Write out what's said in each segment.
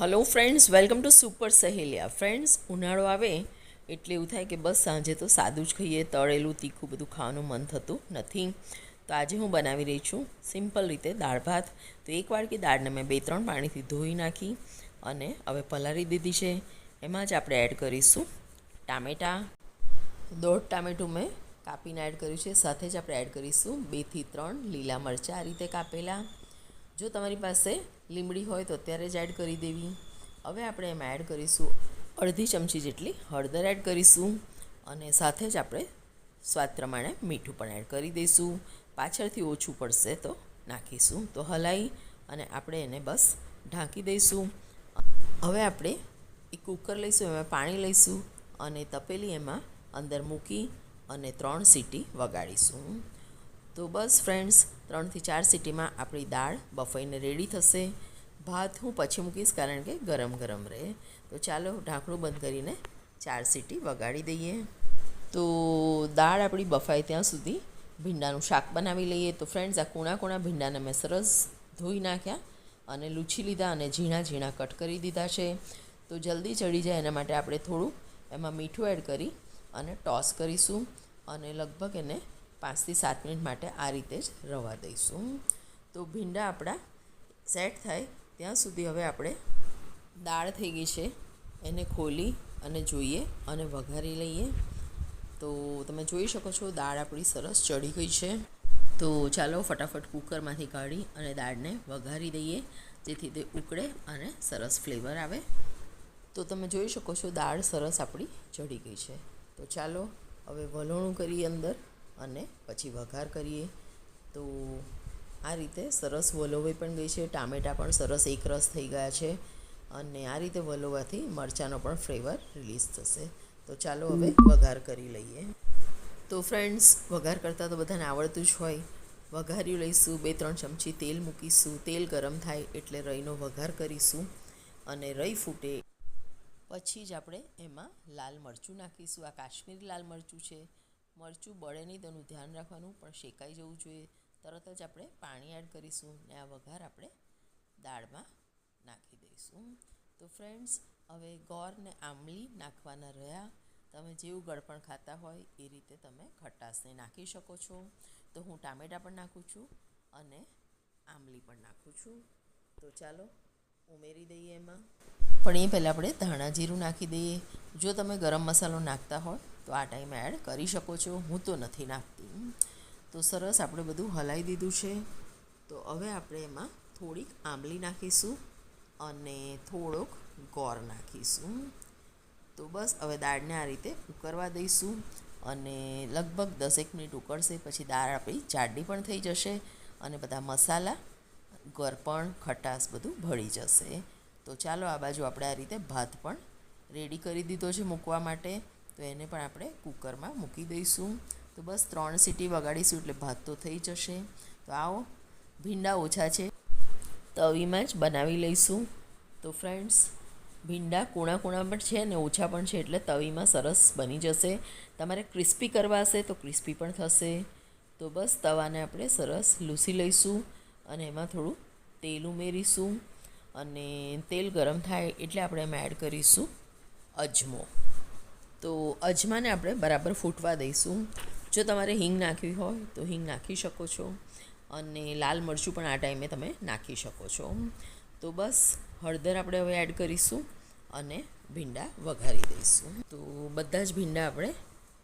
Hello friends welcome to super સહેલિયા friends ઉનાળો આવે એટલે એવું થાય કે બસ સાંજે તો સાદું જ ખાઈએ, તળેલું, તીખું બધું ખાવાનું મન થતું નથી. તો આજે હું બનાવી રહી છું સિમ્પલ રીતે દાળ ભાત. તો એક વાડકી દાળને મેં બે ત્રણ પાણીથી ધોઈ નાખી અને હવે પલાળી દીધી છે. એમાં જ આપણે એડ કરીશું ટામેટાં. દોઢ ટામેટું મેં કાપીને એડ કર્યું છે. સાથે જ આપણે એડ કરીશું બેથી ત્રણ લીલા મરચાં આ રીતે કાપેલા. જો તમારી પાસે લીમડી હોય તો અત્યારે જ એડ કરી દેવી. હવે આપણે એમાં એડ કરીશું અડધી ચમચી જેટલી હળદર એડ કરીશું અને સાથે જ આપણે સ્વાદ પ્રમાણે મીઠું પણ એડ કરી દઈશું. પાછળથી ઓછું પડશે તો નાખીશું. તો હલાવી અને આપણે એને બસ ઢાંકી દઈશું. હવે આપણે એક કુકર લઈશું, એમાં પાણી લઈશું અને તપેલી એમાં અંદર મૂકી અને ત્રણ સીટી વગાડીશું. તો બસ ફ્રેન્ડ્સ ત્રણથી ચાર સીટીમાં આપણી દાળ બફાઈને રેડી થશે. ભાત હું પછી મૂકીશ કારણ કે ગરમ ગરમ રહે. તો ચાલો ઢાંકણું બંધ કરીને ચાર સીટી વગાડી દઈએ. તો દાળ આપણી બફાય ત્યાં સુધી. ભીંડાનું શાક બનાવી લઈએ. તો ફ્રેન્ડ્સ આ કૂણા કૂણા ભીંડાને મેં સરસ ધોઈ નાખ્યા અને લૂછી લીધા અને ઝીણા ઝીણા કટ કરી દીધા છે. તો જલ્દી ચડી જાય એના માટે આપણે થોડું એમાં મીઠું એડ કરી અને ટોસ કરીશું અને લગભગ એને પાંચથી સાત મિનિટ માટે આ રીતે જ રવા દઈશું. તો ભીંડા આપણા સેટ થાય. ત્યાં સુધી હવે આપણે દાળ થઈ ગઈ છે. એને ખોલી અને જોઈએ અને વઘારી લઈએ. તો તમે જોઈ શકો છો દાળ આપણી સરસ ચડી ગઈ છે. તો ચાલો ફટાફટ કુકરમાંથી કાઢી અને દાળને વઘારી દઈએ, જેથી તે ઉકળે અને સરસ ફ્લેવર આવે. તો તમે જોઈ શકો છો દાળ સરસ આપણી ચડી ગઈ છે. તો ચાલો હવે વલોણું કરીએ અંદર. અને પછી વઘાર કરીએ. તો આ રીતે સરસ વલોવાઈ પણ ગઈ છે. ટામેટાં પણ સરસ એકરસ થઈ ગયા છે. અને આ રીતે વલોવાથી મરચાંનો પણ ફ્લેવર રિલીઝ થશે. તો ચાલો હવે વઘાર કરી લઈએ. તો ફ્રેન્ડ્સ, વઘાર કરતાં તો બધાને આવડતું જ હોય. વઘાર્યું લઈશું, બે ત્રણ ચમચી તેલ મૂકીશું. તેલ ગરમ થાય એટલે રઈનો વઘાર કરીશું અને રઈ ફૂટે. પછી જ આપણે એમાં લાલ મરચું નાખીશું. આ કાશ્મીરી લાલ મરચું છે. મરચું બળે નહીં તેનું ધ્યાન રાખવાનું, પણ શેકાઈ જવું જોઈએ. તરત જ આપણે પાણી એડ કરીશું ને આ વઘાર આપણે દાળમાં નાખી દઈશું. તો ફ્રેન્ડ્સ હવે ગોર ને આંબલી નાખવાના રહ્યા. તમે જેવું ગળપણ ખાતા હોય એ રીતે તમે ખટાશને નાખી શકો છો. તો હું ટામેટાં પણ નાખું છું અને આંબલી પણ નાખું છું. તો ચાલો, ઉમેરી દઈએ એમાં. પણ એ પહેલાં આપણે ધાણા જીરું નાખી દઈએ. જો તમે ગરમ મસાલો નાખતા હોય તો આ ટાઈમે એડ કરી શકો છો. હું તો નથી નાખતી. તો સરસ આપણે બધું હલાવી દીધું છે. તો હવે આપણે એમાં થોડીક આંબલી નાખીશું અને થોડોક ગોળ નાખીશું. તો બસ હવે દાળને આ રીતે ઉકરવા દઈશું અને લગભગ દસેક મિનિટ ઉકળશે, પછી દાળ આપણી જાડી પણ થઈ જશે અને બધા મસાલા, ગરપણ, ખટાશ બધું ભળી જશે. તો ચાલો આ બાજુ આપણે આ રીતે ભાત પણ રેડી કરી દીધો છે મૂકવા માટે. તો એને પણ આપણે કુકરમાં મૂકી દઈશું. તો બસ ત્રણ સીટી વગાડીશું એટલે ભાત તો થઈ જશે. તો આવો, ભીંડા ઓછા છે. તવીમાં જ બનાવી લઈશું. તો ફ્રેન્ડ્સ, ભીંડા કૂણા કૂણા પણ છે ને ઓછા પણ છે એટલે તવીમાં સરસ બની જશે. તમારે ક્રિસ્પી કરવા હશે તો ક્રિસ્પી પણ થશે. તો બસ તવાને આપણે સરસ લૂસી લઈશું અને એમાં થોડું તેલ ઉમેરીશું. અને તેલ ગરમ થાય એટલે આપણે એમાં એડ કરીશું અજમો. તો અજમાને આપણે બરાબર ફૂટવા દઈશું. જો તમારે હિંગ નાખવી હોય તો હિંગ નાખી શકો છો અને લાલ મરચું પણ આ ટાઈમે તમે નાખી શકો છો. તો બસ, હળદર આપણે હવે એડ કરીશું અને ભીંડા વઘારી દઈશું. તો બધા જ ભીંડા આપણે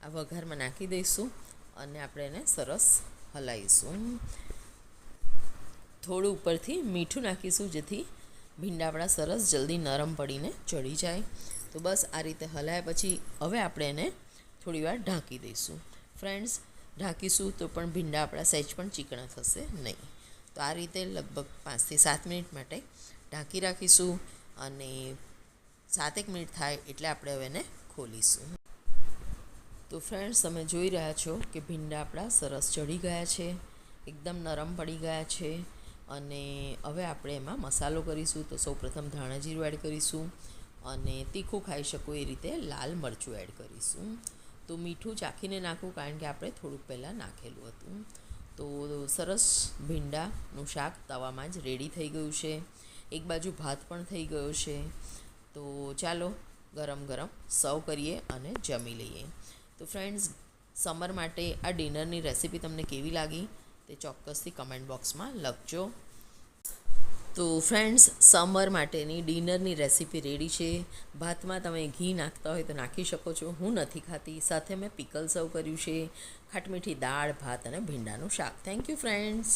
આ વઘારમાં નાખી દઈશું અને આપણે એને સરસ હલાવીશું થોડું ઉપરથી મીઠું નાખીશું જેથી ભીંડા આપણા સરસ જલ્દી નરમ પડીને ચડી જાય. તો બસ આ રીતે હલાયા પછી હવે આપણે એને થોડી વાર ઢાંકી દઈશું. ફ્રેન્ડ્સ ઢાંકીશું તો પણ ભીંડા આપણા સહેજ પણ ચીકણા થશે નહીં. તો આ રીતે લગભગ પાંચથી સાત મિનિટ માટે ઢાંકી રાખીશું અને સાતેક મિનિટ થાય એટલે આપણે હવે એને ખોલીશું. તો ફ્રેન્ડ્સ તમે જોઈ રહ્યા છો કે ભીંડા આપણા સરસ ચડી ગયા છે, એકદમ નરમ પડી ગયા છે અને હવે આપણે એમાં મસાલો કરીશું. તો સૌપ્રથમ ધાણા એડ કરીશું. અને તીખું ખાઈ શકો એ રીતે લાલ મરચું એડ કરીશું. તો મીઠું ચાખીને નાખવું કારણ કે આપણે થોડુંક પહેલાં નાખેલું હતું. તો સરસ ભીંડાનું શાક તવામાં જ રેડી થઈ ગયું છે. એક બાજુ ભાત પણ થઈ ગયો છે. તો ચાલો ગરમ ગરમ સર્વ કરીએ અને જમી લઈએ. તો ફ્રેન્ડ્સ સમર માટે આ ડિનરની રેસિપી તમને કેવી લાગી તે ચોક્કસથી કમેન્ટ બોક્સમાં લખજો. તો ફ્રેન્ડ્સ સમર માટેની ડિનરની રેસિપી રેડી છે. ભાતમાં તમે ઘી નાખતા હોય તો નાખી શકો છો. હું નથી ખાતી. સાથે મેં પિકલ સર્વ કર્યું છે. ખાટમીઠી દાળ, ભાત અને ભીંડાનું શાક. Thank you friends